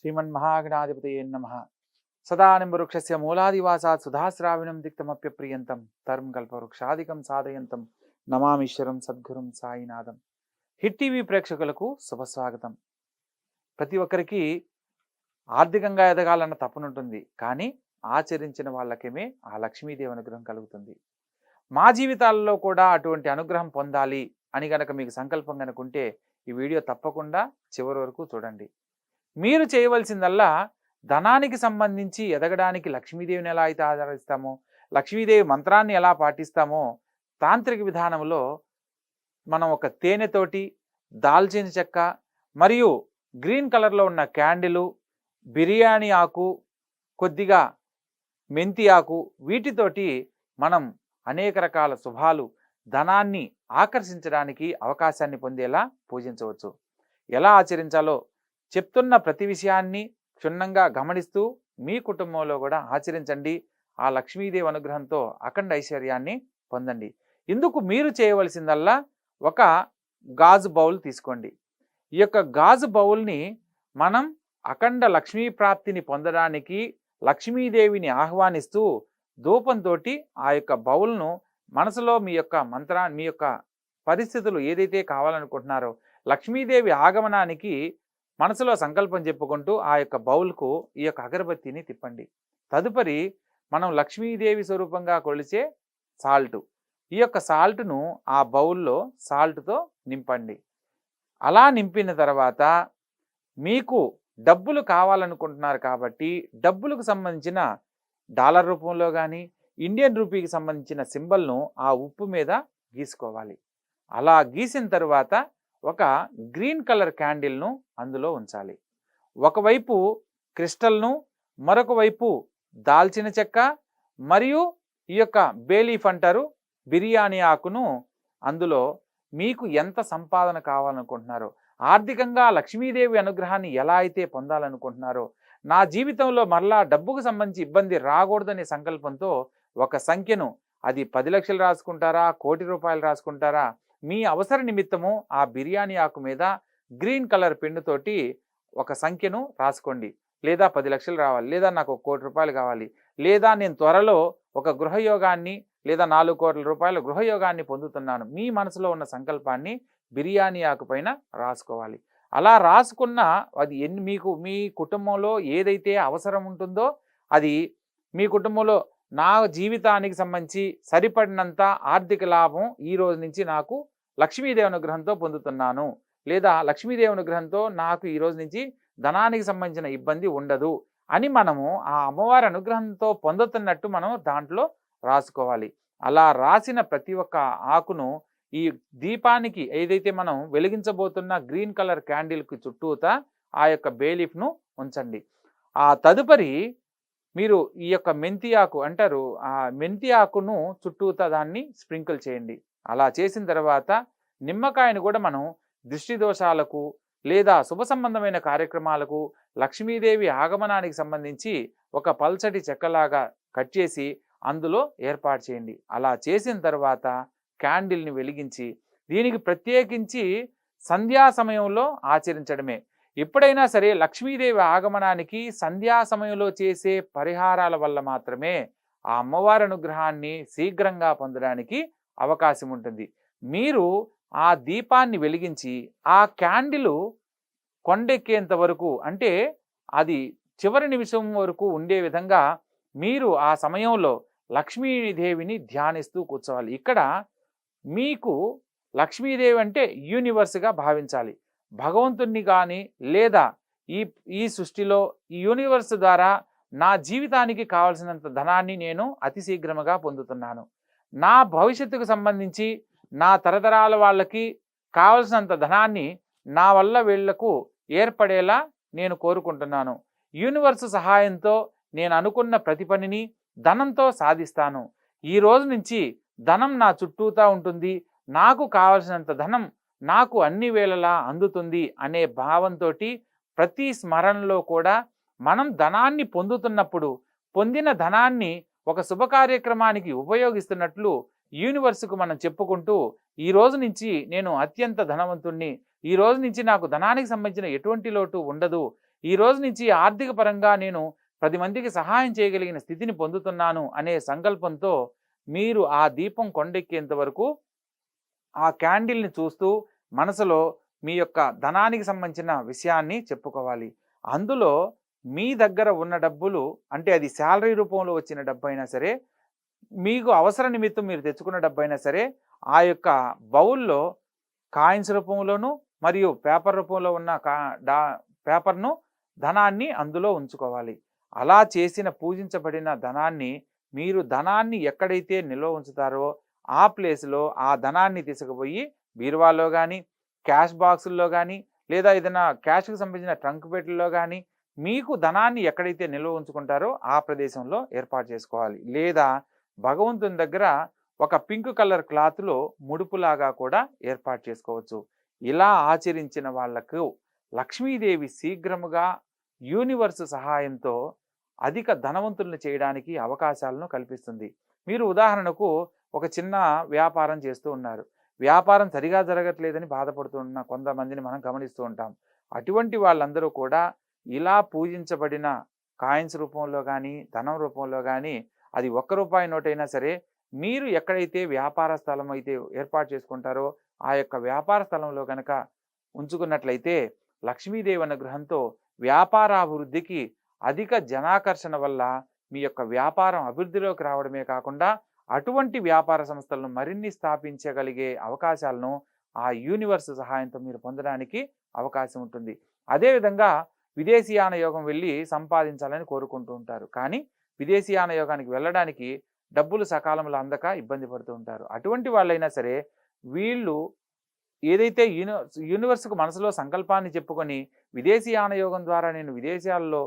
శ్రీమన్మహాగణాధిపతయే నమ సదానింబవృక్షస్య మూలాదివాసాత్ సుధాశ్రావిణం దిక్తమప్యప్రియంతం తరం కల్పవృక్షాదికం సాధయంతం నమామీశ్వరం సద్గురుం సాయినాథం hit TV ప్రేక్షకులకు శుభస్వాగతం. ప్రతి ఒక్కరికి ఆర్థికంగా ఎదగాలన్న తప్పునుంటుంది కానీ ఆచరించిన వాళ్ళకేమే ఆ లక్ష్మీదేవి అనుగ్రహం కలుగుతుంది. మా జీవితాల్లో కూడా అటువంటి అనుగ్రహం పొందాలి అని గనక మీకు సంకల్పం కనుకుంటే ఈ వీడియో తప్పకుండా చివరి వరకు చూడండి. మీరు చేయవలసిందల్లా ధనానికి సంబంధించి ఎదగడానికి లక్ష్మీదేవిని ఎలా అయితే ఆదరిస్తామో లక్ష్మీదేవి మంత్రాన్ని ఎలా పాటిస్తామో తాంత్రిక విధానంలో మనం ఒక తేనెతోటి దాల్చిన చెక్క మరియు గ్రీన్ కలర్లో ఉన్న క్యాండిలు బిర్యానీ ఆకు కొద్దిగా మెంతి ఆకు వీటితోటి మనం అనేక రకాల శుభాలు ధనాన్ని ఆకర్షించడానికి అవకాశాన్ని పొందేలా పూజించవచ్చు. ఎలా ఆచరించాలో చెప్తున్న ప్రతి విషయాన్ని క్షుణ్ణంగా గమనిస్తూ మీ కుటుంబంలో కూడా ఆచరించండి. ఆ లక్ష్మీదేవి అనుగ్రహంతో అఖండ ఐశ్వర్యాన్ని పొందండి. ఇందుకు మీరు చేయవలసిందల్లా ఒక గాజు బౌల్ తీసుకోండి. ఈ యొక్క గాజు బౌల్ని మనం అఖండ లక్ష్మీ ప్రాప్తిని పొందడానికి లక్ష్మీదేవిని ఆహ్వానిస్తూ ధూపంతో ఆ యొక్క బౌల్ను మనసులో మీ యొక్క మంత్రా మీ యొక్క పరిస్థితులు ఏదైతే కావాలనుకుంటున్నారో లక్ష్మీదేవి ఆగమనానికి మనసులో సంకల్పం చెప్పుకుంటూ ఆ యొక్క బౌల్కు ఈ యొక్క అగరబత్తిని తిప్పండి. తదుపరి మనం లక్ష్మీదేవి స్వరూపంగా కొలిచే సాల్ట్. ఈ యొక్క సాల్ట్ను ఆ బౌల్లో సాల్ట్తో నింపండి. అలా నింపిన తర్వాత మీకు డబ్బులు కావాలనుకుంటున్నారు కాబట్టి డబ్బులకు సంబంధించిన డాలర్ రూపంలో కానీ ఇండియన్ రూపీకి సంబంధించిన సింబల్ను ఆ ఉప్పు మీద గీసుకోవాలి. అలా గీసిన తర్వాత ఒక గ్రీన్ కలర్ క్యాండిల్ను అందులో ఉంచాలి. ఒకవైపు క్రిస్టల్ను మరొక వైపు దాల్చిన చెక్క మరియు ఈ యొక్క బేలీఫ్ అంటారు బిర్యానీ ఆకును అందులో మీకు ఎంత సంపాదన కావాలనుకుంటున్నారో ఆర్థికంగా లక్ష్మీదేవి అనుగ్రహాన్ని ఎలా అయితే పొందాలనుకుంటున్నారో నా జీవితంలో మరలా డబ్బుకు సంబంధించి ఇబ్బంది రాకూడదనే సంకల్పంతో ఒక సంఖ్యను అది పది లక్షలు రాసుకుంటారా కోటి రూపాయలు రాసుకుంటారా మీ అవసర నిమిత్తము ఆ బిర్యానీ ఆకు మీద గ్రీన్ కలర్ పెన్నుతోటి ఒక సంఖ్యను రాసుకోండి. లేదా పది లక్షలు రావాలి. లేదా నాకు ఒక కోటి రూపాయలు కావాలి. లేదా నేను త్వరలో ఒక గృహయోగాన్ని లేదా నాలుగు కోట్ల రూపాయల గృహయోగాన్ని పొందుతున్నాను. మీ మనసులో ఉన్న సంకల్పాన్ని బిర్యానీ ఆకు పైన రాసుకోవాలి. అలా రాసుకున్న అది ఎన్ని మీకు మీ కుటుంబంలో ఏదైతే అవసరం ఉంటుందో అది మీ కుటుంబంలో నా జీవితానికి సంబంధించి సరిపడినంత ఆర్థిక లాభం ఈ రోజు నుంచి నాకు లక్ష్మీదేవి అనుగ్రహంతో పొందుతున్నాను. లేదా లక్ష్మీదేవి అనుగ్రహంతో నాకు ఈ రోజు నుంచి ధనానికి సంబంధించిన ఇబ్బంది ఉండదు అని మనము ఆ అమ్మవారి అనుగ్రహంతో పొందుతున్నట్టు మనం దాంట్లో రాసుకోవాలి. అలా రాసిన ప్రతి ఒక్క ఆకును ఈ దీపానికి ఏదైతే మనం వెలిగించబోతున్న గ్రీన్ కలర్ క్యాండిల్కి చుట్టూత ఆ యొక్క బేలీఫ్ను ఉంచండి. ఆ తదుపరి మీరు ఈ యొక్క మెంతి ఆకు అంటారు ఆ మెంతి ఆకును చుట్టూతా దాన్ని స్ప్రింకిల్ చేయండి. అలా చేసిన తర్వాత నిమ్మకాయను కూడా మనం దృష్టి దోషాలకు లేదా శుభ సంబంధమైన కార్యక్రమాలకు లక్ష్మీదేవి ఆగమనానికి సంబంధించి ఒక పల్చటి చెక్కలాగా కట్ చేసి అందులో ఏర్పాటు చేయండి. అలా చేసిన తర్వాత క్యాండిల్ని వెలిగించి దీనికి ప్రత్యేకించి సంధ్యా సమయంలో ఆచరించడమే. ఎప్పుడైనా సరే లక్ష్మీదేవి ఆగమనానికి సంధ్యా సమయంలో చేసే పరిహారాల వల్ల మాత్రమే ఆ అమ్మవారి అనుగ్రహాన్ని శీఘ్రంగా పొందడానికి అవకాశం ఉంటుంది. మీరు ఆ దీపాన్ని వెలిగించి ఆ క్యాండిలు కొండెక్కేంత వరకు అంటే అది చివరి నిమిషం వరకు ఉండే విధంగా మీరు ఆ సమయంలో లక్ష్మీదేవిని ధ్యానిస్తూ కూర్చోవాలి. ఇక్కడ మీకు లక్ష్మీదేవి అంటే యూనివర్స్గా భావించాలి. భగవంతుణ్ణి కానీ లేదా ఈ ఈ సృష్టిలో ఈ యూనివర్స్ ద్వారా నా జీవితానికి కావలసినంత ధనాన్ని నేను అతి శీఘ్రముగా పొందుతున్నాను. నా భవిష్యత్తుకు సంబంధించి నా తరతరాల వాళ్ళకి కావలసినంత ధనాన్ని నా వల్ల వీళ్ళకు ఏర్పడేలా నేను కోరుకుంటున్నాను. యూనివర్స్ సహాయంతో నేను అనుకున్న ప్రతి పనిని ధనంతో సాధిస్తాను. ఈ రోజు నుంచి ధనం నా చుట్టూతా ఉంటుంది. నాకు కావలసినంత ధనం నాకు అన్ని వేళలా అందుతుంది అనే భావంతో ప్రతి స్మరణలో కూడా మనం ధనాన్ని పొందుతున్నప్పుడు పొందిన ధనాన్ని ఒక శుభ కార్యక్రమానికి ఉపయోగిస్తున్నట్లు యూనివర్స్కు మనం చెప్పుకుంటూ ఈ రోజు నుంచి నేను అత్యంత ధనవంతుణ్ణి ఈ రోజు నుంచి నాకు ధనానికి సంబంధించిన ఎటువంటి లోటు ఉండదు ఈ రోజు నుంచి ఆర్థిక పరంగా నేను పది మందికి సహాయం చేయగలిగిన స్థితిని పొందుతున్నాను అనే సంకల్పంతో మీరు ఆ దీపం కొండెక్కేంత వరకు ఆ క్యాండిల్ని చూస్తూ మనసులో మీ యొక్క ధనానికి సంబంధించిన విషయాన్ని చెప్పుకోవాలి. అందులో మీ దగ్గర ఉన్న డబ్బులు అంటే అది శాలరీ రూపంలో వచ్చిన డబ్బు అయినా సరే మీకు అవసర నిమిత్తం మీరు తెచ్చుకున్న డబ్బు అయినా సరే ఆ యొక్క బౌల్లో కాయిన్స్ రూపంలోను మరియు పేపర్ రూపంలో ఉన్న కా డా పేపర్ను ధనాన్ని అందులో ఉంచుకోవాలి. అలా చేసిన పూజించబడిన ధనాన్ని మీరు ధనాన్ని ఎక్కడైతే నిల్వ ఉంచుతారో ఆ ప్లేస్లో ఆ ధనాన్ని తీసుకుపోయి బీరువాలో కానీ క్యాష్ బాక్సుల్లో కానీ లేదా ఏదైనా క్యాష్కి సంబంధించిన ట్రంక్ పెట్టెల్లో కానీ మీకు ధనాన్ని ఎక్కడైతే నిల్వ ఉంచుకుంటారో ఆ ప్రదేశంలో ఏర్పాటు చేసుకోవాలి. లేదా భగవంతుని దగ్గర ఒక పింక్ కలర్ క్లాత్లో ముడుపులాగా కూడా ఏర్పాటు చేసుకోవచ్చు. ఇలా ఆచరించిన వాళ్ళకు లక్ష్మీదేవి శీఘ్రముగా యూనివర్స్ సహాయంతో అధిక ధనవంతులను చేయడానికి అవకాశాలను కల్పిస్తుంది. మీరు ఉదాహరణకు ఒక చిన్న వ్యాపారం చేస్తూ ఉన్నారు. వ్యాపారం సరిగా జరగట్లేదని బాధపడుతున్న కొంతమందిని మనం గమనిస్తూ ఉంటాం. అటువంటి వాళ్ళందరూ కూడా ఇలా పూజించబడిన కాయిన్స్ రూపంలో కానీ ధనం రూపంలో కానీ అది ఒక్క రూపాయి నోటైనా సరే మీరు ఎక్కడైతే వ్యాపార స్థలం అయితే ఏర్పాటు చేసుకుంటారో ఆ యొక్క వ్యాపార స్థలంలో కనుక ఉంచుకున్నట్లయితే లక్ష్మీదేవి అనుగ్రహంతో వ్యాపారాభివృద్ధికి అధిక జనాకర్షణ వల్ల మీ యొక్క వ్యాపారం అభివృద్ధిలోకి రావడమే కాకుండా అటువంటి వ్యాపార సంస్థలను మరిన్ని స్థాపించగలిగే అవకాశాలను ఆ యూనివర్స్ సహాయంతో మీరు పొందడానికి అవకాశం ఉంటుంది. అదేవిధంగా విదేశీయాన యోగం వెళ్ళి సంపాదించాలని కోరుకుంటూ ఉంటారు. కానీ విదేశీయాన యోగానికి వెళ్ళడానికి డబ్బులు సకాలంలో అందక ఇబ్బంది పడుతూ ఉంటారు. అటువంటి వాళ్ళైనా సరే వీళ్ళు ఏదైతే యూని యూనివర్స్కు మనసులో సంకల్పాన్ని చెప్పుకొని విదేశీయాన యోగం ద్వారా నేను విదేశాల్లో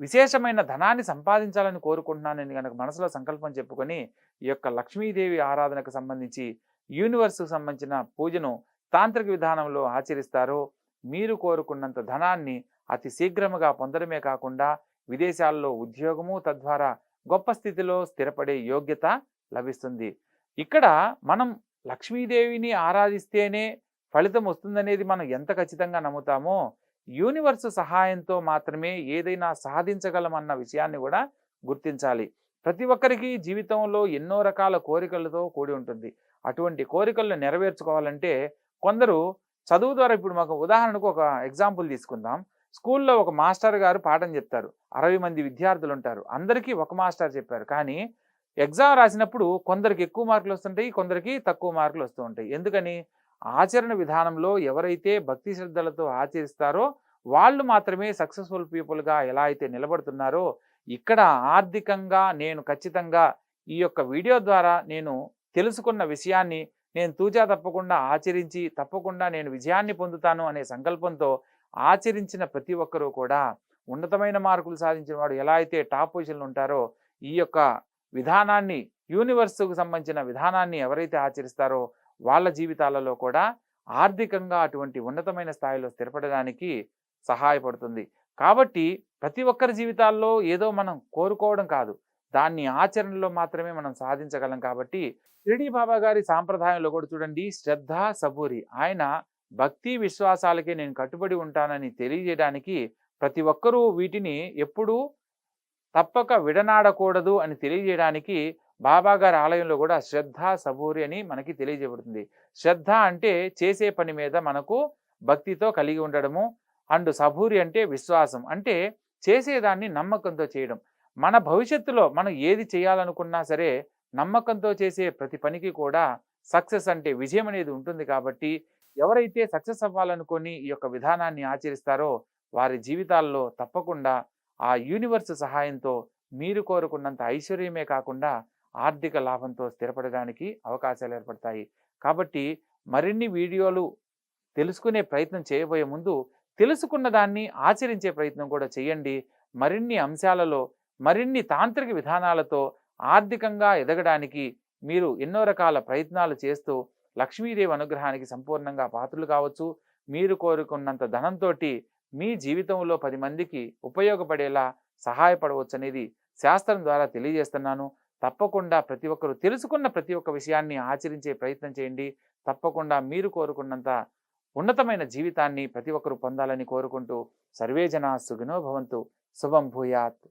విశేషమైన ధనాన్ని సంపాదించాలని కోరుకుంటున్నానని కనుక మనసులో సంకల్పం చెప్పుకొని ఈ యొక్క లక్ష్మీదేవి ఆరాధనకు సంబంధించి యూనివర్స్కు సంబంధించిన పూజను తాంత్రిక విధానంలో ఆచరిస్తారో. మీరు కోరుకున్నంత ధనాన్ని అతి శీఘ్రముగా పొందడమే కాకుండా విదేశాల్లో ఉద్యోగము తద్వారా గొప్ప స్థితిలో స్థిరపడే యోగ్యత లభిస్తుంది. ఇక్కడ మనం లక్ష్మీదేవిని ఆరాధిస్తేనే ఫలితం వస్తుందనేది మనం ఎంత ఖచ్చితంగా నమ్ముతామో యూనివర్స్ సహాయంతో మాత్రమే ఏదైనా సాధించగలమన్న విషయాన్ని కూడా గుర్తించాలి. ప్రతి ఒక్కరికి జీవితంలో ఎన్నో రకాల కోరికలతో కూడి ఉంటుంది. అటువంటి కోరికలను నెరవేర్చుకోవాలంటే కొందరు చదువు ద్వారా ఇప్పుడు మాకు ఉదాహరణకు ఒక ఎగ్జాంపుల్ తీసుకుందాం. స్కూల్లో ఒక మాస్టర్ గారు పాఠం చెప్తారు. అరవై మంది విద్యార్థులు ఉంటారు. అందరికీ ఒక మాస్టర్ చెప్పారు. కానీ ఎగ్జామ్ రాసినప్పుడు కొందరికి ఎక్కువ మార్కులు వస్తుంటాయి కొందరికి తక్కువ మార్కులు వస్తూ ఉంటాయి. ఎందుకని? ఆచరణ విధానంలో ఎవరైతే భక్తి శ్రద్ధలతో ఆచరిస్తారో వాళ్ళు మాత్రమే సక్సెస్ఫుల్ పీపుల్గా ఎలా అయితే నిలబడుతున్నారో ఇక్కడ ఆర్థికంగా నేను ఖచ్చితంగా ఈ యొక్క వీడియో ద్వారా నేను తెలుసుకున్న విషయాన్ని నేను తూచా తప్పకుండా ఆచరించి తప్పకుండా నేను విజయాన్ని పొందుతాను అనే సంకల్పంతో ఆచరించిన ప్రతి ఒక్కరూ కూడా ఉన్నతమైన మార్కులు సాధించిన వాడు ఎలా అయితే టాప్ పొజిషన్లు ఉంటారో ఈ యొక్క విధానాన్ని యూనివర్స్కు సంబంధించిన విధానాన్ని ఎవరైతే ఆచరిస్తారో వాళ్ళ జీవితాలలో కూడా ఆర్థికంగా అటువంటి ఉన్నతమైన స్థాయిలో స్థిరపడడానికి సహాయపడుతుంది. కాబట్టి ప్రతి ఒక్కరి జీవితాల్లో ఏదో మనం కోరుకోవడం కాదు. దాన్ని ఆచరణలో మాత్రమే మనం సాధించగలం కాబట్టి షిరిడి బాబా గారి సాంప్రదాయంలో కూడా చూడండి శ్రద్ధ సబూరి. ఆయన భక్తి విశ్వాసాలకే నేను కట్టుబడి ఉంటానని తెలియజేయడానికి ప్రతి ఒక్కరూ వీటిని ఎప్పుడూ తప్పక విడనాడకూడదు అని తెలియజేయడానికి బాబా గారి ఆలయంలో కూడా శ్రద్ధ సబూరి అని మనకి తెలియజేయబడుతుంది. శ్రద్ధ అంటే చేసే పని మీద మనకు భక్తితో కలిగి ఉండడము అండ్ సబూరి అంటే విశ్వాసం. అంటే చేసేదాన్ని నమ్మకంతో చేయడం. మన భవిష్యత్తులో మనం ఏది చేయాలనుకున్నా సరే నమ్మకంతో చేసే ప్రతి పనికి కూడా సక్సెస్ అంటే విజయం అనేది ఉంటుంది కాబట్టి ఎవరైతే సక్సెస్ అవ్వాలనుకొని ఈ యొక్క విధానాన్ని ఆచరిస్తారో వారి జీవితాల్లో తప్పకుండా ఆ యూనివర్స్ సహాయంతో మీరు కోరుకున్నంత ఐశ్వర్యమే కాకుండా ఆర్థిక లాభంతో స్థిరపడడానికి అవకాశాలు ఏర్పడతాయి. కాబట్టి మరిన్ని వీడియోలు తెలుసుకునే ప్రయత్నం చేయబోయే ముందు తెలుసుకున్న దాన్ని ఆచరించే ప్రయత్నం కూడా చేయండి. మరిన్ని అంశాలలో మరిన్ని తాంత్రిక విధానాలతో ఆర్థికంగా ఎదగడానికి మీరు ఎన్నో రకాల ప్రయత్నాలు చేస్తూ లక్ష్మీదేవి అనుగ్రహానికి సంపూర్ణంగా పాత్రలు కావచ్చు. మీరు కోరుకున్నంత ధనంతో మీ జీవితంలో పది మందికి ఉపయోగపడేలా సహాయపడవచ్చు అనేది శాస్త్రం ద్వారా తెలియజేస్తున్నాను. తప్పకుండా ప్రతి ఒక్కరు తెలుసుకున్న ప్రతి ఒక్క విషయాన్ని ఆచరించే ప్రయత్నం చేయండి. తప్పకుండా మీరు కోరుకున్నంత ఉన్నతమైన జీవితాన్ని ప్రతి ఒక్కరూ పొందాలని కోరుకుంటూ సర్వేజన జనా భవంతు. శుభం భూయాత్.